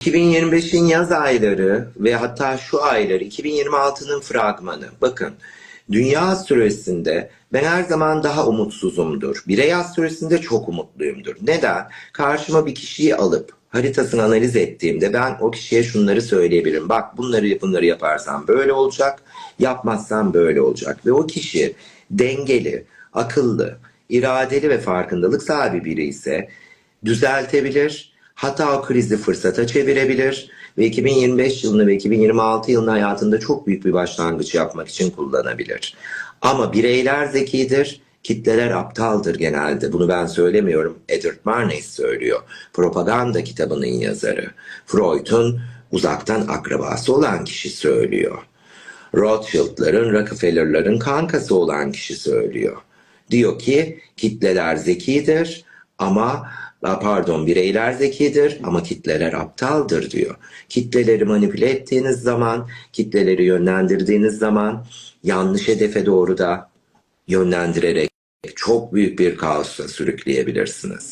2025'in yaz ayları ve hatta şu aylar 2026'nın fragmanı. Bakın dünya astrolojisinde ben her zaman daha umutsuzumdur. Birey astrolojisinde çok umutluyumdur. Neden? Karşıma bir kişiyi alıp haritasını analiz ettiğimde ben o kişiye şunları söyleyebilirim. Bak bunları bunları yaparsan böyle olacak, yapmazsan böyle olacak. Ve o kişi dengeli, akıllı, iradeli ve farkındalık sahibi biri ise düzeltebilir, hata o krizi fırsata çevirebilir ve 2025 yılını ve 2026 yılını hayatında çok büyük bir başlangıç yapmak için kullanabilir. Ama bireyler zekidir, kitleler aptaldır genelde. Bunu ben söylemiyorum. Edward Bernays söylüyor. Propaganda kitabının yazarı. Freud'un uzaktan akrabası olan kişi söylüyor. Rothschild'ların, Rockefeller'ların kankası olan kişi söylüyor. Diyor ki kitleler zekidir ama pardon bireyler zekidir ama kitleler aptaldır diyor. Kitleleri manipüle ettiğiniz zaman, kitleleri yönlendirdiğiniz zaman yanlış hedefe doğru da yönlendirerek çok büyük bir kaosa sürükleyebilirsiniz.